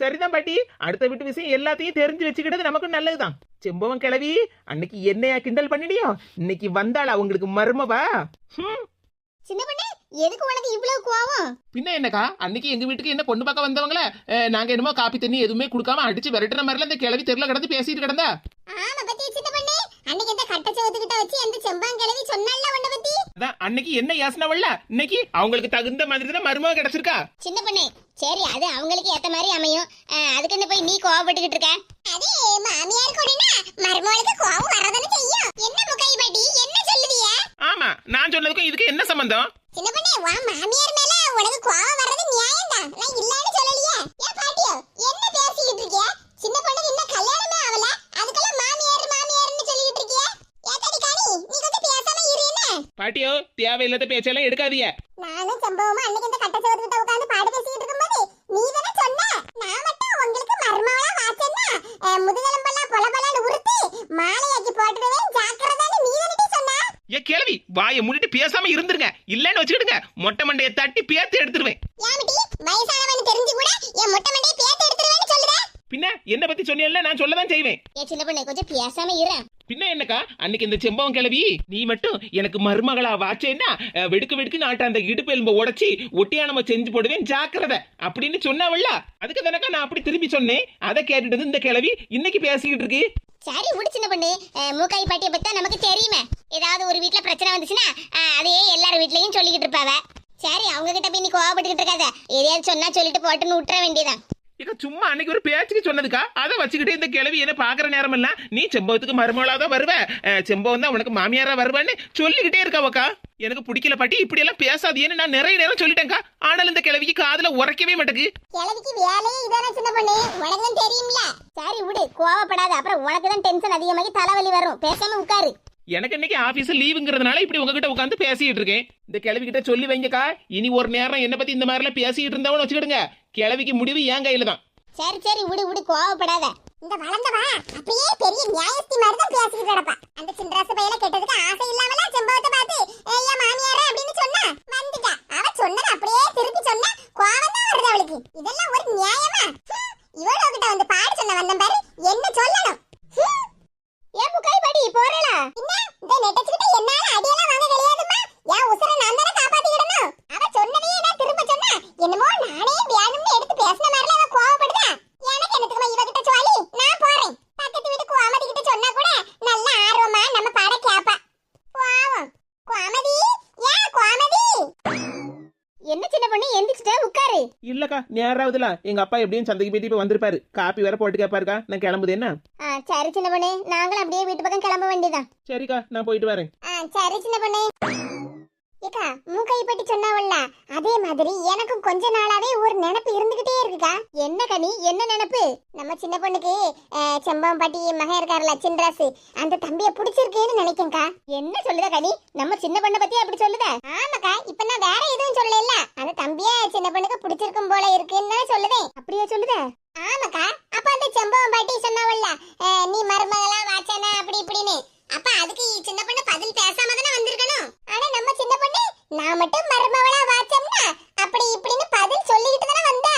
பாட்டி. அடுத்த வீட்டு விஷயம் எல்லாத்தையும் தெரிஞ்சு வச்சுக்கிட்டது நமக்கு நல்லதுதான். செம்பவன் கிளவி அன்னைக்கு என்னையா கிண்டல் பண்ணிடியோ இன்னைக்கு வந்தாளா உங்களுக்கு மருமவா? சின்ன பொண்ணு எதுக்கு உனக்கு இவ்வளவு கோவம்? பின்ன என்னக்கா? அன்னைக்கு எங்க வீட்டுக்கு என்ன பொண்ணு பார்க்க வந்தவங்கள நாங்க என்னமோ காப்பி தண்ணி எதுவுமே கொடுக்காம அடிச்சு விரட்டுற மாதிரில இந்த கிளவி தெருல கிடந்து பேசிட்டு கிடந்தா? ஆமா பத்தி சின்ன பொண்ணு அன்னைக்கு இந்த கட்ட சோத்துக்கிட்ட வச்சு அந்த செம்பாங்கிழவி சொன்னால உன்ன பத்தி அதான் அன்னைக்கு என்ன யோசனைவல்ல இன்னைக்கு அவங்களுக்கு தகுந்த மாதிரி தான் மருமக கிடைச்சிருக்கா. சின்ன பொண்ணு சரி அது அவங்களுக்கு ஏத்த மாதிரி அமையும். அஹ், அதுக்கு என்ன போய் நீ கோவப்பட்டுக்கிட்டு இருக்க. அது மாமியார் கூடனா மருமகளுக்கு கோவம் வரதானே செய்யும். என்ன முக்காய் பாட்டி என்ன சொல்லுதிய? ஆமா நான் சொன்னதுக்கும் இதுக்கு என்ன சம்பந்தம்? சின்ன பொண்ணு வா மாமியார் மேல உனக்கு கோவம் வர்றது நியாயம் தான் நான் இல்லன்னு சொல்லலையே. ஏன் பாட்டியோ என்ன பேசிக்கிட்டு இருக்கிய சின்ன பொண்ணுக்கு இன்னும் கல்யாணமே ஆகல அதுக்கெல்லாம் மாமியார் மாமியார்னு சொல்லிட்டு இருக்கிய ஏத்தாடி காணி நீ கொஞ்சம் பேசாம இரு என்ன பாட்டியோ தேவையில்லாத பேச்செல்லாம் எடுக்காதீங்க. நானும் சம்பவமா அன்னைக்கு இந்த கட்ட சோறுகிட்ட உட்கார்ந்து பாடு பேசிட்டு இருக்கும்போது நீ தானே சொன்ன? நான் மட்டும் உங்களுக்கு மர்மவளா வாச்சேன்னா? முதுகெலும்பெல்லாம் பொல பொலன்னு உருத்தி மாலையாக்கி போட்டுடுவேன். ஜாக்கிரதான்னு நீ தானே சொன்ன? ஏ கேள்வி வாயை மூடிட்டு பேசாம இருந்துருங்க. இல்லன்னு வச்சுக்கிடுங்க. மொட்டை மண்டையை தட்டி பேத்து எடுத்துருவேன் ஏமிட்டி வயசானவன் தெரிஞ்சு கூட என் மொட்டை மண்டையை பேத்து பின்ன என்ன பத்தி சொன்னீங்கல்ல நான் சொல்லதான் செய்வேன். ஏ சின்ன பொண்ணு கொஞ்சம் பேசாம இரு. பின்ன என்னக்கா அன்னைக்கு இந்த செம்பவம் கிளவி நீ மட்டும் எனக்கு மருமகளா வாச்சேன்னா வெடுக்கு வெடுக்கு நாட்ட அந்த இடுப்பு எலும்ப உடைச்சி ஒட்டியானம செஞ்சு போடுவேன் ஜாக்கிரதை. அப்படின்னு சொன்னாவல்ல? அதுக்கு தானக்கா நான் அப்படி திருப்பி சொன்னேன். அதை கேட்டுட்டு இந்த கிளவி இன்னைக்கு பேசிக்கிட்டு இருக்கு. சரி விடு சின்ன பொண்ணு. மூக்காய் பாட்டியை பத்தி நமக்கு தெரியுமே. ஏதாவது ஒரு வீட்ல பிரச்சனை வந்துச்சுன்னா அதையே எல்லார் வீட்லயும் சொல்லிக்கிட்டு இருப்பாவ. சரி அவங்க கிட்ட போய் நீ கோவப்பட்டுக்கிட்டு இருக்காத. எதையாவது சொன்னா சொல்லிட்டு போட்டுன்னு விட்டுற வேண்டியதான் இக்க சும்மா அன்னைக்கு ஒரு பேச்சுக்கு சொன்னதுக்கா? அதை வச்சுக்கிட்டு இந்த கிளவி என்ன பாக்குற நேரம் எல்லாம் நீ செம்பவத்துக்கு மருமகளா தான் வருவ செம்பவம் தான் உனக்கு மாமியாரா வருவான்னு சொல்லிக்கிட்டே இருக்காவக்கா எனக்கு பிடிக்கல பாட்டி இப்படி எல்லாம் பேசாதீன்னு நான் நிறைய நேரம் சொல்லிட்டேன்க்கா. ஆனாலும் இந்த கிளவிக்கு காதுல உரைக்கவே மாட்டேங்குது கிழவிக்கு வேலையே இதானே சின்ன பொண்ணு. உனக்கு தெரியும்ல. சரி விடு கோவப்படாத. அப்புறம் உனக்கு தான் டென்ஷன் அதிகமாகி தலைவலி வரும். பேசாம உட்காரு. எனக்கு இன்னைக்கு ஆபீஸ் லீவுங்கிறதுனால இப்படி உங்ககிட்ட உட்காந்து பேசிட்டு இருக்கேன். இந்த கிளவி கிட்ட சொல்லி வைங்கக்கா. இனி ஒரு நேரம் என்ன பத்தி இந்த மாதிரிலாம் பேசிட்டு இருந்தவனு வச்சுக்கிடுங்க. கிளவிக்கு முடிவு என் கையில தான். சரி சரி விடு விடு கோவப்படாத. இந்த வளர்ந்தவா அப்படியே பெரிய நியாயஸ்தி மாதிரி தான் பேசிட்டு கிடப்பா அந்த சின்ராசு பையில கெட்டது ஆசை இல்லாமல செம்பவத்தை பார்த்து ஏய்யா மாமியாரே அப்படின்னு சொன்னா வந்துட்டா அவ சொன்னது அப்படியே திருப்பி சொன்னா கோவம் தான் வருது அவளுக்கு இதெல்லாம் ஒரு நியாயமா ஹம், இவளோ கிட்ட வந்து பாடு சொன்ன வந்தேன் பாரு என்ன சொல்லணும் ஹம். ஏன் முக்காய் படி போறல என்ன இந்த நெட்டச்சுக்கிட்ட என்னால அடியெல்லாம் வாங்க கிடையாதுமா என் உசுரை நான் தானே காப்பாத்திக்கிடணும் அவ சொன்னதையே நான் திரும்ப சொன்னா என்னமோ நானே வேணும்னு எடுத்து பேசின மாதிரில அவ கோவப்படுதா எனக்கு என்னத்துக்குமா இவகிட்ட சொல்லி நான் போறேன் பக்கத்து வீட்டு கோமதி கிட்ட சொன்னா கூட நல்ல ஆர்வமா நம்ம பாட கேப்பா பாவம் கோமதி ஏன் கோமதி என்ன சின்ன பொண்ணு எந்திரிச்சிட்ட உட்காரு இல்லக்கா நேராவதுல எங்க அப்பா எப்படியும் சந்தைக்கு போயிட்டு இப்ப வந்திருப்பாரு. காப்பி வேற போட்டு கேப்பாருக்கா. நான் கிளம்புது என்ன? சரி சின்ன பொண்ணு. நாங்களும் அப்படியே வீட்டு பக்கம் கிளம்ப வேண்டியதான் சரிக்கா நான் போயிட்டு வரேன். சரி சின்ன பொண்ணு. ஏக்கா மூக்கை பற்றி சொன்னாவல்ல? அதே மாதிரி எனக்கும் கொஞ்ச நாளாவே ஒரு நினைப்பு இருந்துகிட்டே இருக்குக்கா. என்ன கனி என்ன நினைப்பு? நம்ம சின்ன பொண்ணுக்கு அஹ், செம்பம்பட்டி மகன் இருக்காருல சின்ராசு. அந்த தம்பிய பிடிச்சிருக்கேன்னு நினைக்கேன்க்கா. என்ன சொல்லுத கனி நம்ம சின்ன பொண்ணை பத்தி அப்படி சொல்லுத? ஆமாக்கா இப்ப நான் வேற எதுவும் சொல்லல அந்த தம்பிய சின்ன பொண்ணுக்கு பிடிச்சிருக்கும் போல இருக்குன்னு தானே சொல்லுதேன். அப்படியே சொல்லுத? ஆமாக்கா அப்ப அந்த செம்பவம் பாட்டி சொன்னாவல்ல அஹ், நீ மருமகளா வாச்சானா அப்படி இப்படின்னு அப்ப அதுக்கு சின்ன பொண்ணு பதில் பேசாம தானே வந்திருக்கணும் ஆனா நம்ம சின்ன பொண்ணு நான் மட்டும் மருமவளா வாச்சோம்னா அப்படி இப்படின்னு பதில் சொல்லிக்கிட்டு தானே வந்தா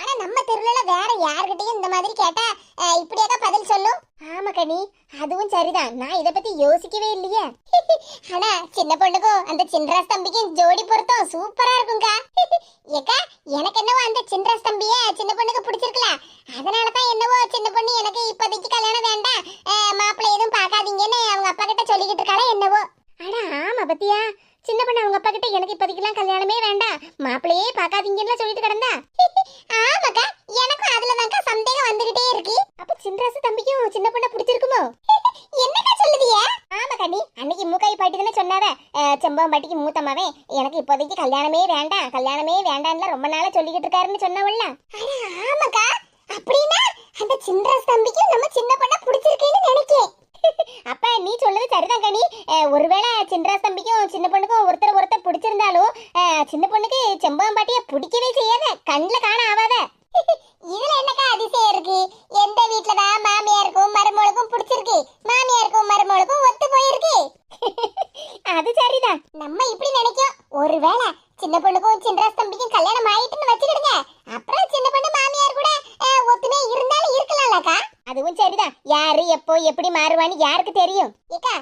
ஆனா நம்ம தெருவுல வேற யார்கிட்டயும் இந்த மாதிரி கேட்டா அஹ், இப்படியாக்கா பதில் சொல்லும் ஆமா கனி அதுவும் சரிதான் நான் இத பத்தி யோசிக்கவே இல்லையே. ஆனா சின்ன பொண்ணுக்கும் அந்த சின்ராஸ் தம்பிக்கும் ஜோடி பொருத்தம் சூப்பரா இருக்கும்க்கா. ஏக்கா எனக்கு என்னவோ அந்த சின்ராஸ் தம்பிய சின்ன பொண்ணுக்கு பிடிச்சிருக்கல. அதனால தான் என்னவோ சின்ன பொண்ணு எனக்கு இப்போதைக்கு கல்யாணம் வேண்டாம் அஹ், மாப்பிள்ளை எதுவும் பார்க்காதீங்கன்னு அவங்க அப்பா கிட்ட சொல்லிக்கிட்டு இருக்காளா என்னவோ அட ஆமா பத்தியா சின்ன பொண்ணு அவங்க அப்பா கிட்ட எனக்கு இப்போதைக்கெல்லாம் கல்யாணமே வேண்டாம் மாப்பிள்ளையே பார்க்காதீங்கன்னு சொல்லிட்டு கிடந்தா ஆமாக்கா எனக்கும் அதுல தான்க்கா சந்தேகம் வந்துகிட்டே இருக்கு அப்ப சின்ராசு தம்பிக்கும் சின்ன பொண்ணை பிடிச்சிருக்குமோ என்னக்கா சொல்லுதிய ஆமா கண்ணி அன்னைக்கு மூக்காய் பாட்டி தானே செம்பம்பட்டிக்கு அஹ், மூத்தமாவே எனக்கு இப்போதைக்கு கல்யாணமே வேண்டாம் கல்யாணமே வேண்டாம்ல ரொம்ப நாளா சொல்லிக்கிட்டு இருக்காருன்னு சொன்னவள்ல ஆமாக்கா. அப்படின்னா அந்த சின்ராஸ் தம்பிக்கு நம்ம சின்ன பொண்ணை பிடிச்சிருக்கேன்னு நினைக்கிறேன் அப்ப நீ சொல்றது சரிதான் கனி ஒருவேளை சின்ராஸ் தம்பிக்கும் சின்ன பொண்ணுக்கும் ஒருத்தர் ஒருத்தர் பிடிச்சிருந்தாலும் சின்ன பொண்ணுக்கு செம்பகம்பாட்டிய பிடிக்கவே செய்யாத கண்ணுல காண ஆவாத இதுல என்னக்கா அதிசயம் இருக்கு எந்த வீட்டுலதான் மாமியாருக்கும் மருமகளுக்கும் பிடிச்சிருக்கு மாமியாருக்கும் மருமகளுக்கும் ஒத்து போயிருக்கு அது சரிதான் நம்ம இப்படி நினைக்கும் ஒருவேளை சின்ன பொண்ணுக்கும் சின்ராஸ் தம்பிக்கும் கல்யாணம் ஆயிட்டுன்னு வச்சுக்கிடுங்க அப்புறம் சின்ன பொண்ணு மாமியார் கூட அஹ், ஒத்துமே அவன் எப்படி மாறுவான்னு யாருக்கு தெரியும்? ஏக்கா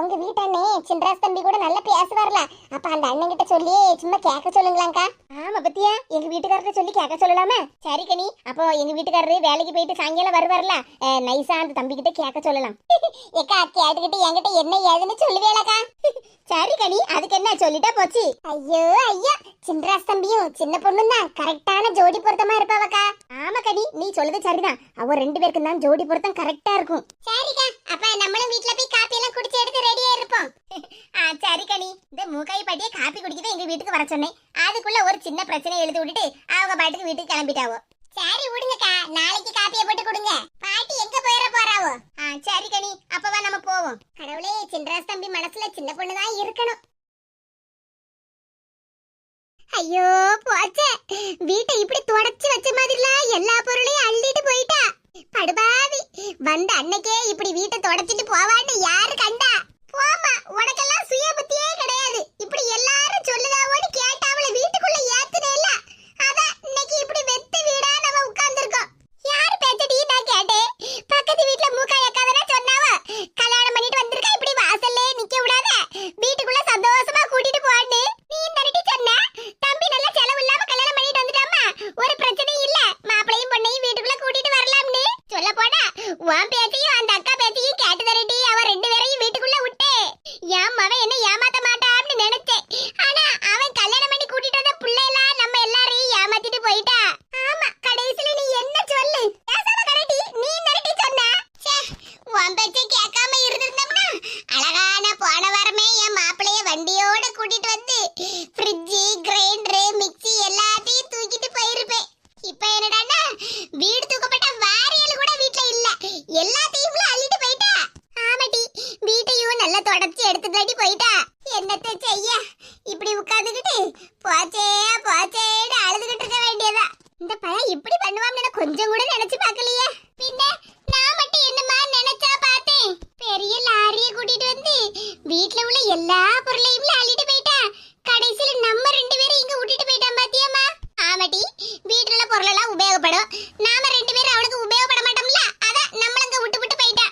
உங்க வீட்டானே சின்ராஸ் தம்பி கூட நல்லா பேசுவார்ல. அப்ப அந்த அண்ணன் கிட்ட சொல்லி சும்மா கேட்க சொல்லுங்களாங்க்கா? ஆமா பத்தியா எங்க வீட்டுக்காரர்ட்ட சொல்லி கேட்க சொல்லலாமா? சரி கனி அப்போ எங்க வீட்டுக்காரரு வேலைக்கு போயிட்டு சாயங்காலம் வருவார்ல? நைஸா அந்த தம்பி கிட்ட கேட்க சொல்லலாம். ஏக்கா கேட்டுக்கிட்டு என்கிட்ட என்ன ஏதுன்னு சொல்லுவேலக்கா. சரி கனி அதுக்கு என்ன சொல்லிட்டா போச்சு? ஐயோ ஐயா சின்ராஸ் தம்பியும் சின்ன பொண்ணும் தான். கரெக்டான ஜோடி பொருத்தமா இருப்பாவக்கா. ஆமா கனி நீ சொல்லுது சரிதான். அவ ரெண்டு பேருக்கும் தான் ஜோடி பொருத்தம் கரெக்டா இருக்கும். சரிக்கா அப்ப நம்மளும் வீட்ல போய் காப்பி எல்லாம் குடிச்சு எடுத்து ரெடியா இருப்போம். ஆ சரி கனி. இந்த மூக்காய் பாட்டியே காப்பி குடிக்கவே எங்க வீட்டுக்கு வர சொன்னேன். அதுக்குள்ள ஒரு சின்ன பிரச்சனை எழுதி விட்டுட்டு அவங்க பாட்டுக்கு வீட்டுக்கு கிளம்பிட்டாவோ. சரி விடுங்கக்கா. நாளைக்கு காப்பியை போட்டு கொடுங்க. பாட்டி எங்க போயிட போறாவோ? ஆ சரி கனி. அப்பவா நம்ம போவோம். கடவுளே சின்ராஸ் தம்பி மனசுல சின்ன பொண்ணுதான் இருக்கணும். ஐயோ போச்சே. வீட்டை இப்படி தொடச்சு வச்ச மாதிரிலாம் எல்லா பொருளையும் அள்ளிட்டு போயிட்டா. படுபாவி. வந்த அன்னைக்கே இப்படி வீட்டை தொடச்சிட்டு போவான்னு யாரு கண்டா? போமா உனக்கெல்லாம் சுய புத்தியே கிடையாது. இப்படி எல்லாரும் சொல்லுதாவோன்னு கேட்டு அவளை வீட்டுக்குள்ள ஏத்துனேல அதான் இன்னைக்கு இப்படி வெத்து வீடா நம்ம உட்கார்ந்திருக்கோம் யார் பேச்சடி நான் கேட்டேன் பக்கத்து வீட்ல மூக்கா அக்காதானே சொன்னாவ கல்யாணம் பண்ணிட்டு வந்திருக்கா இப்படி வாசல்லே நிக்க விடாத வீட்டுக்குள்ள சந்தோஷமா கூட்டிட்டு போன்னு நீ நரட்டி சொன்ன தம்பி நல்ல செலவு இல்லாம கல்யாணம் பண்ணிட்டு வந்துட்டாமா ஒரு பிரச்சனையும் இல்ல மாப்பிளையும் பொண்ணையும் வீட்டுக்குள்ள கூட்டிட்டு வரலாம்னு சொல்ல போனா உன் பேச்சையும் அந்த அக்கா பேச்சையும் கேட்டு தரட்டி அவ ரெண்டு பேரையும் வீட்டுக்குள்ள விட்டு என் மவன் என்ன ஏமாத்த மாட்டான்னு நினைச்சேன் ஆனா அவன் கல்யாணம் பண்ணி கூட்டிட்டு வந்த பிள்ளைலாம் நம்ம எல்லாரையும் ஏமாத்திட்டு போயிட்டா ஆமா கடைசில நீ என்ன சொல்லு பேசாம கரடி நீ நரட்டி சொன்ன ச்சே, உன் பேச்சை கேட்காம இருந்திருந்தோம்னா அழகான போன வாரமே என் மாப்பிளைய வண்டியோட கூட்டிட்டு வந்து ஃப்ரிட்ஜ் கிரைண்டர் மிக்ஸி எல்லாத்தையும் தூக்கிட்டு போயிருப்பேன் இப்ப என்னடான்னா வீடு தூக்கப்பட்ட வாரியல் கூட வீட்ல இல்ல எல்லாத்தையும் அள்ளிட்டு போயிட்டா ஆமாடி சமைச்சு எடுத்து தொடச்சி போயிட்டா. என்னத்த செய்ய? இப்படி உட்காந்துக்கிட்டு போச்சே போச்சேன்னு அழுதுகிட்டு இருக்க வேண்டியதா. இந்த பையன் இப்படி பண்ணுவான்னு கொஞ்சம் கூட நினைச்சு பார்க்கலையே. பின்ன நான் மட்டும் என்னமா நினைச்சா பார்த்தேன்? பெரிய லாரியை கூட்டிட்டு வந்து வீட்ல உள்ள எல்லா பொருளையும் அள்ளிட்டு போயிட்டா. கடைசியில நம்ம ரெண்டு பேரும் இங்க விட்டுட்டு போயிட்டான் பாத்தியாமா ஆமாட்டி வீட்டுல உள்ள பொருள் எல்லாம் உபயோகப்படும். நான் ரெண்டு பேரும் அவளுக்கு உபயோகப்பட மாட்டோம்ல அதான் நம்மள அங்க விட்டு விட்டு போயிட்டா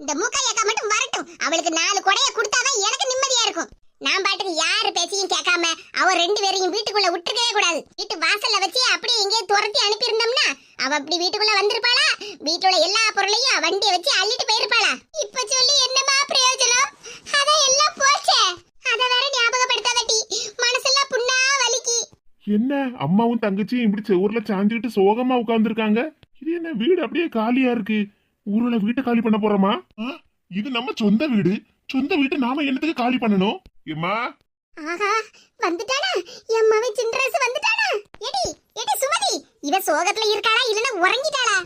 இந்த மூக்காயக்கா மட்டும் வரட்டும் அவளுக்கு நாலு கொடைய கொடுத்தாதான் எனக்கு நிம்மதியா இருக்கும் நான் பாட்டுக்கு யாரு பேச்சையும் கேட்காம அவ ரெண்டு பேரையும் வீட்டுக்குள்ள விட்டுருக்கவே கூடாது வீட்டு வாசல்ல வச்சு அப்படியே எங்கேயே துரத்தி அனுப்பியிருந்தோம்னா அவ அப்படி வீட்டுக்குள்ள வந்திருப்பாளா? வீட்டுல எல்லா பொருளையும் வண்டியை வச்சு அள்ளிட்டு போயிருப்பாளா? இப்ப சொல்லி என்னமா பிரயோஜனம்? அத எல்லாம் போச்சே. அத வேற ஞாபகப்படுத்தாதட்டி. மனசெல்லாம் புண்ணா வலிக்கு. என்ன? அம்மாவும் தங்கச்சியும் இப்படி செவுர்ல சாஞ்சுக்கிட்டு சோகமா உட்கார்ந்துருக்காங்க? இது என்ன வீடு அப்படியே காலியா இருக்கு? ஊருல வீட்டை காலி பண்ண போறோமா? ஆ, இது நம்ம சொந்த வீடு. சொந்த வீட்டை நாம என்னத்துக்கு காலி பண்ணணும்? ஏம்மா ஆஹா வந்துட்டானா? என் மவன் சின்ரஸ் வந்துட்டானா? எடி எடி சுமதி. இவ சோகத்துல இருக்காளா இல்லனா உறங்கிட்டாளா?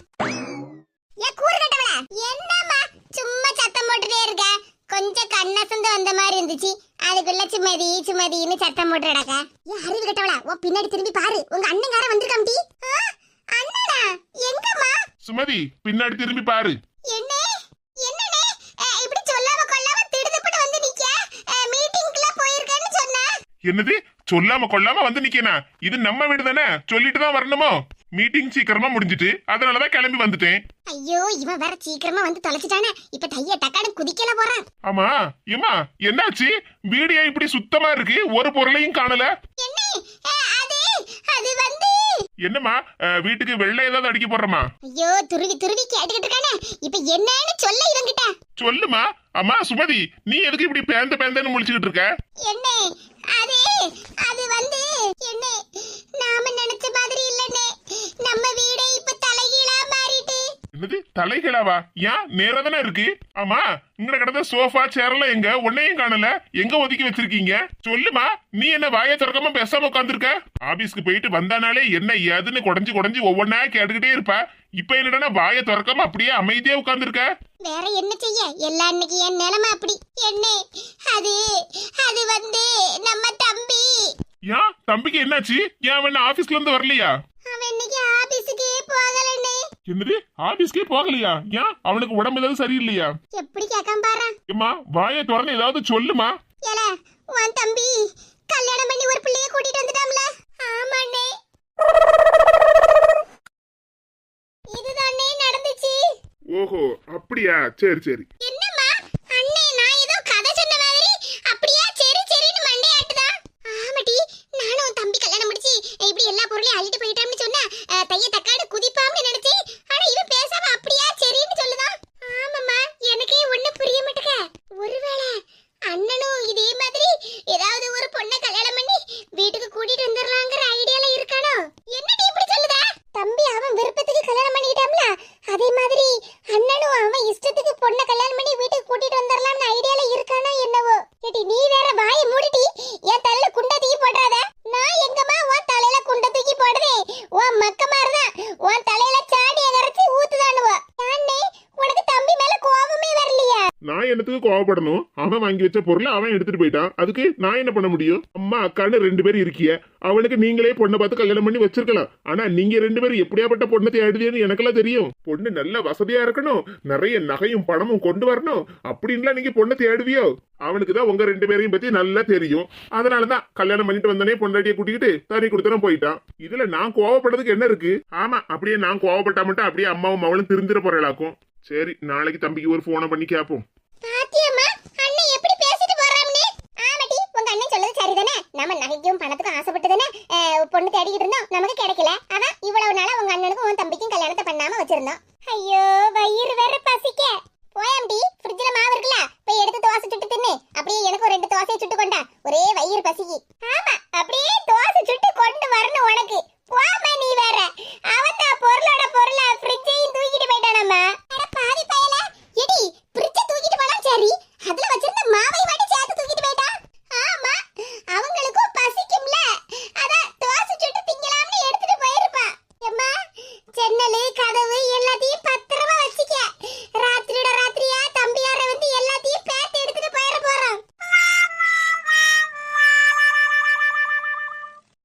ஏ கூறு கட்டவளா? என்னம்மா சும்மா சத்தம் போட்டுட்டே இருக்க? கொஞ்சம் கண்ணசந்து வந்த மாதிரி இருந்துச்சு. அதுக்குள்ள சுமதி சுமதின்னு சத்தம் போட்டு கிடக்க. ஏ அறிவு கட்டவளா? உன் பின்னாடி திரும்பி பாரு. உங்க அண்ணங்கார வந்திருக்காம்டி அண்ணனா? எங்கம்மா? சுமதி பின்னாடி திரும்பி பாரு. என்ன என்னனே அஹ், இப்படி சொல்லாம கொள்ளாம திடுதிப்புன்னு வந்து நிக்க மீட்டிங்க்குள்ள போயிருக்கேன்னு சொன்ன என்னது? சொல்லாம கொள்ளாம வந்து நிக்கனா? இது நம்ம வீடு தானே? சொல்லிட்டு தான் வரணுமோ? மீட்டிங் சீக்கிரமா முடிஞ்சிட்டு அதனாலதான் கிளம்பி வந்துட்டேன். ஐயோ இவன் வேற சீக்கிரமா வந்து தொலைச்சிட்டானே. இப்ப தைய டக்கானு குதிக்கல போறான். ஆமா ஏம்மா என்னாச்சு? வீடு ஏன் இப்படி சுத்தமா இருக்கு? ஒரு பொருளையும் காணல. என்னம்மா வீட்டுக்கு வெள்ளை ஏதாவது அடிக்க போறோமா ஐயோ துருவி துருவி கேட்டுக்கிட்டு இருக்கானே. இப்ப என்னன்னு சொல்ல இவங்கிட்ட. சொல்லுமா அம்மா சுமதி நீ எதுக்கு இப்படி பேந்த பேந்தன்னு முழிச்சுக்கிட்டு இருக்க? என்ன? அது அது வந்து என்ன நாம நினைச்ச மாதிரி இல்லனே நம்ம வீடே இப்ப என்னது? தலைகளாவா? ஏன்? நேரா தானே இருக்கு? ஆமா இங்க கிடந்த சோஃபா சேரெல்லாம் எங்க? உன்னையும் காணல. எங்க ஒதுக்கி வச்சிருக்கீங்க? சொல்லுமா நீ என்ன வாயை திறக்காம பேசாம உட்காந்துருக்க ஆபீஸ்க்கு போயிட்டு வந்தானாலே என்ன ஏதுன்னு குடஞ்சு குடஞ்சு ஒவ்வொன்னா கேட்டுக்கிட்டே இருப்ப. இப்ப என்னடா வாயை திறக்காம அப்படியே அமைதியா உட்காந்துருக்க வேற என்ன செய்ய? எல்லா அன்னைக்கு என் நிலைமை அப்படி. என்ன அது அது வந்து நம்ம தம்பி. ஏன்? தம்பிக்கு என்னாச்சு? ஏன் அவன் ஆபீஸ்ல இருந்து வரலையா? அவன் இன்னைக்கு ஆபீஸுக்கே போகலண்ணே என்னது? ஆபீஸ்க்கே போகலையா? ஏன்? அவனுக்கு உடம்பு ஏதாவது சரியில்லையா? எப்படி கேட்காம பாரு. ஏம்மா வாயை திறந்து ஏதாவது சொல்லுமா? ஏல உன் தம்பி கல்யாணம் பண்ணி ஒரு பிள்ளைய கூட்டிட்டு வந்துட்டாம்ல ஆமாண்ணே. இதுதானே நடந்துச்சு. ஓஹோ அப்படியா? சரி சரி. என்னம்மா? அண்ணே நான் ஏதோ கதை சொன்ன மாதிரி அப்படியே? சரி சரின்னு மண்டையாட்டுதா? ஆமாடி நானும் உன் தம்பி கல்யாணம் முடிச்சு இப்படி எல்லா பொருளையும் அள்ளிட்டு போயிட்டான்னு சொன்னா அஹ், தைய தக்காடு குதிப்பாம்னு நினைச்சேன் ஆனா இவன் பேசாம அப்படியா சரின்னு சொல்லுதான் ஆமாம்மா எனக்கே ஒண்ணு புரிய மாட்டேங்க ஒருவேளை அண்ணனும் இதே மாதிரி ஏதாவது ஒரு பொண்ணை கல்யாணம் பண்ணி வீட்டுக்கு கூட்டிட்டு வந்துடலாங்கிற ஐடியால இருக்கானோ என்னடி இப்படி சொல்லுதா தம்பி அவன் விருப்பத்துக்கு கல்யாணம் பண்ணிக்கிட்டாம்ல அதே மாதிரி அண்ணனும் அவன் இஷ்டத்துக்கு பொண்ணை கல்யாணம் பண்ணி வீட்டுக்கு கூட்டிட்டு வந்துடலாம்னு ஐடியால இருக்கானோ என்னவோ ஏடி நீ வேற வாயை மூடிட்டி என் தலையில குண்டை தூக்கி போடுறாத நான் எங்கம்மா உன் தலையில குண்டை தூக்கி போடுதே உன் மக்க மாதிரிதான் உன் தலையில சாடிய கரைச்சி ஊத்துதானுவோ அண்ணே உனக்கு தம்பி மேல கோபமே வரலையா நான் என்னத்துக்கு கோவப்படணும். அவன் வாங்கி வச்ச பொருளை அவன் எடுத்துட்டு போயிட்டான். அதுக்கு நான் என்ன பண்ண முடியும்? அம்மா அக்கான்னு ரெண்டு பேரும் இருக்கிய. அவனுக்கு நீங்களே பொண்ணை பார்த்து கல்யாணம் பண்ணி வச்சிருக்கலாம். ஆனா நீங்க ரெண்டு பேரும் எப்படியாப்பட்ட பொண்ணை தேடுதேன்னு எனக்கெல்லாம் தெரியும். பொண்ணு நல்ல வசதியா இருக்கணும். நிறைய நகையும் பணமும் கொண்டு வரணும். அப்படின்லாம் நீங்க பொண்ணை தேடுவியோ? அவனுக்கு தான் உங்க ரெண்டு பேரையும் பத்தி நல்லா தெரியும். அதனாலதான் கல்யாணம் பண்ணிட்டு வந்தனே பொண்டாட்டியை கூட்டிக்கிட்டு தனி கொடுத்தனும் போயிட்டான். இதுல நான் கோவப்படுறதுக்கு என்ன இருக்கு? ஆமா அப்படியே நான் கோவப்பட்டா மட்டும் அப்படியே அம்மாவும் அவளும் திருந்திர போறேளாக்கும். சரி நாளைக்கு தம்பிக்கு ஒரு போனை பண்ணி கேட்போம் பாத்தியம்மா அண்ணன் எப்படி பேசிட்டு போறாம்னு ஆமாடி உங்க அண்ணன் சொல்றது சரிதானே? நம்ம நகைக்கும் பணத்துக்கும் ஆசைப்பட்டு தானே பொண்ணு தேடிக்கிட்டு இருந்தோம்?